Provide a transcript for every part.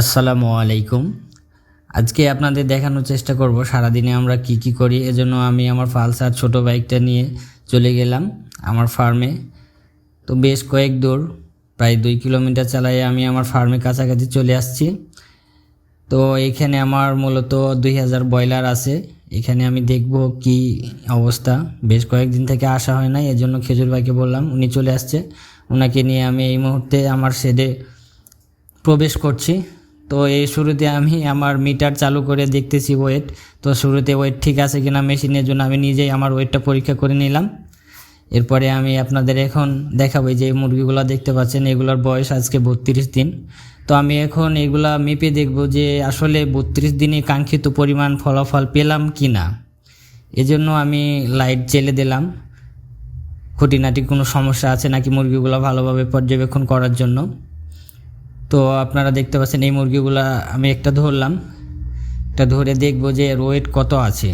আসসালামু আলাইকুম। আজকে আপনাদের দেখানোর চেষ্টা করব সারাদিনে আমরা কি কি করি। এজন্য আমি আমার পালসার ছোট বাইকটা নিয়ে চলে গেলাম আমার ফার্মে তো বেশ কয়েক দূর, প্রায় দুই কিলোমিটার চালাই আমি আমার ফার্মে কাছাকাছি চলে আসছি। তো এখানে আমার মূলত দুই হাজার ব্রয়লার আছে। এখানে আমি দেখব কি অবস্থা। বেশ কয়েকদিন থেকে আসা হয় না এজন্য খেজুর ভাইকে বললাম, উনি চলে আসছে। ওনাকে নিয়ে আমি এই মুহূর্তে আমার শেডে প্রবেশ করছি। তো এই শুরুতে আমি আমার মিটার চালু করে দেখতেছি ওয়েট তো শুরুতে ওয়েট ঠিক আছে কিনা মেশিনের জন্য আমি নিজেই আমার ওয়েটটা পরীক্ষা করে নিলাম। এরপরে আমি আপনাদের এখন দেখাবো যে মুরগিগুলো দেখতে পাচ্ছেন, এগুলোর বয়স আজকে বত্রিশ দিন। তো আমি এখন এগুলা মেপে দেখব যে আসলে বত্রিশ দিনে কাঙ্ক্ষিত পরিমাণ ফলাফল পেলাম কি না এজন্য আমি লাইট জেলে দিলাম। খুঁটিনাটি কোনো সমস্যা আছে নাকি মুরগিগুলো ভালোভাবে পর্যবেক্ষণ করার জন্য? তো আপনারা দেখতে পাচ্ছেন এই মুরগিগুলা আমি একটা ধরলাম। এটা ধরে দেখব যে ওয়েট কত আছে।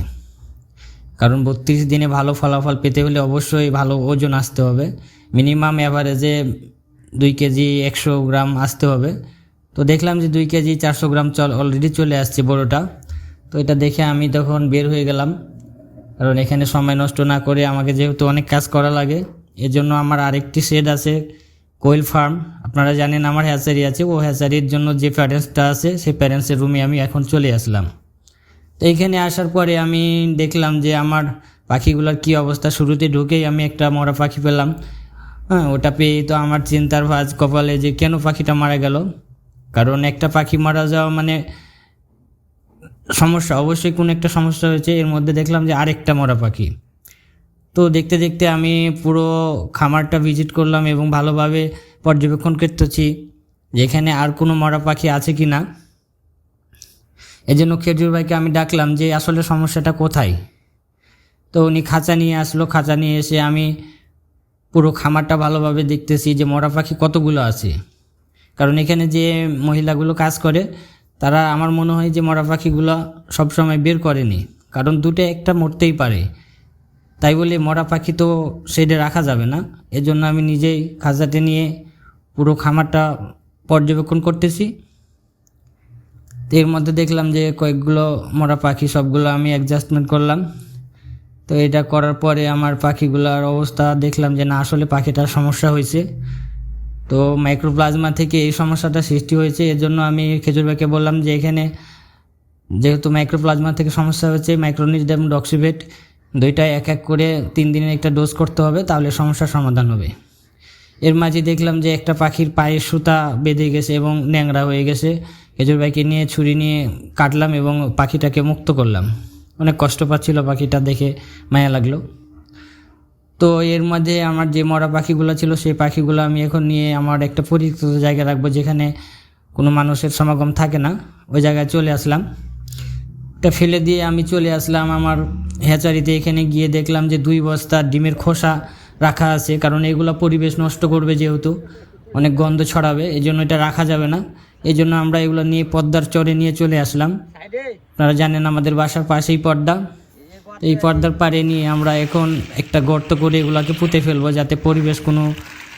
কারণ বত্রিশ দিনে ভালো ফলাফল পেতে হলে অবশ্যই ভালো ওজন আসতে হবে। মিনিমাম অ্যাভারেজে দুই কেজি একশো গ্রাম আসতে হবে। তো দেখলাম যে দুই কেজি চারশো গ্রাম চল অলরেডি চলে আসছে বড়োটা। তো এটা দেখে আমি তখন বের হয়ে গেলাম। কারণ এখানে সময় নষ্ট না করে আমাকে যেহেতু অনেক কাজ করা লাগে, এজন্য আমার আরেকটি শেড আছে। কোয়েল ফার্ম, আপনারা জানেন আমার হ্যাচারি আছে, ও হ্যাচারির জন্য যে প্যারেন্টসটা আছে, সেই প্যারেন্টসের রুমে আমি এখন চলে আসলাম। তো এইখানে আসার পরে আমি দেখলাম যে আমার পাখিগুলোর কি অবস্থা, শুরুতে ঢুকেই আমি একটা মরা পাখি পেলাম। হ্যাঁ ওটা পেয়ে তো আমার চিন্তার ভাজ কপালে যে কেন পাখিটা মারা গেল? কারণ একটা পাখি মারা যাওয়া মানে সমস্যা, অবশ্যই কোনো একটা সমস্যা হয়েছে। এর মধ্যে দেখলাম যে আরেকটা মরা পাখি। তো দেখতে দেখতে আমি পুরো খামারটা ভিজিট করলাম এবং ভালোভাবে পর্যবেক্ষণ করতেছি যেখানে আর কোনো মরা পাখি আছে কি না এই জন্য খেজুর ভাইকে আমি ডাকলাম যে, আসলে সমস্যাটা কোথায়? তো উনি খাঁচা নিয়ে আসলো। খাঁচা নিয়ে এসে আমি পুরো খামারটা ভালোভাবে দেখতেছি যে মরা পাখি কতগুলো আছে। কারণ এখানে যে মহিলাগুলো কাজ করে, তারা আমার মনে হয় যে মরা পাখিগুলো সবসময় বের করেনি। কারণ দুটো একটা মরতেই পারে। তাই বলে মরা পাখি তো শেডে রাখা যাবে না। এজন্য আমি নিজেই খাঁচাতে নিয়ে পুরো খামারটা পর্যবেক্ষণ করতেছি। এর মধ্যে দেখলাম যে কয়েকগুলো মরা পাখি, সবগুলো আমি অ্যাডজাস্টমেন্ট করলাম। তো এটা করার পরে আমার পাখিগুলোর অবস্থা দেখলাম যে না, আসলে পাখিটার সমস্যা হয়েছে। তো মাইক্রোপ্লাজমা থেকে এই সমস্যাটা সৃষ্টি হয়েছে। এর জন্য আমি খেজুর ভাইকে বললাম যে এখানে যেহেতু মাইক্রোপ্লাজমা থেকে সমস্যা হয়েছে মাইক্রোনিজ এবং ডক্সিভেট দুইটা এক এক করে তিন দিনের একটা ডোজ করতে হবে, তাহলে সমস্যার সমাধান হবে। এর মাঝে দেখলাম যে একটা পাখির পায়ে সুতা বেঁধে গেছে এবং ন্যাংরা হয়ে গেছে। খেজুর ভাইকে নিয়ে ছুরি নিয়ে কাটলাম এবং পাখিটাকে মুক্ত করলাম। অনেক কষ্ট পাচ্ছিল পাখিটা দেখে, মায়া লাগল। তো এর মধ্যে আমার যে মরা পাখিগুলো ছিল, সেই পাখিগুলো আমি এখন নিয়ে আমার একটা পরিচিত জায়গায় রাখব, যেখানে কোনো মানুষের সমাগম থাকে না। ওই জায়গায় চলে আসলাম। এটা ফেলে দিয়ে আমি চলে আসলাম আমার হ্যাচারিতে এখানে গিয়ে দেখলাম যে দুই বস্তা ডিমের খোসা রাখা আছে, কারণ এগুলো পরিবেশ নষ্ট করবে যেহেতু, অনেক গন্ধ ছড়াবে এই জন্য এটা রাখা যাবে না। এই জন্য আমরা এগুলো নিয়ে পর্দার চরে নিয়ে চলে আসলাম। আপনারা জানেন আমাদের বাসার পাশেই পর্দা এই পর্দার পারে নিয়ে আমরা এখন একটা গর্ত করে এগুলোকে পুঁতে ফেলব, যাতে পরিবেশ কোনো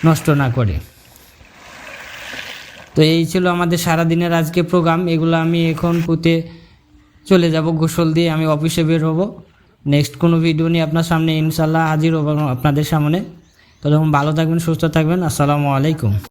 নষ্ট না করে। তো এই ছিল আমাদের সারাদিনের আজকে প্রোগ্রাম। এগুলো আমি এখন পুঁতে চলে যাব, গোসল দিয়ে আমি অফিসে বের হব। নেক্সট কোনো ভিডিও নিয়ে আপনার সামনে ইনশাল্লাহ হাজির হব আপনাদের সামনে। তো তখন ভালো থাকবেন, সুস্থ থাকবেন। আসসালামু আলাইকুম।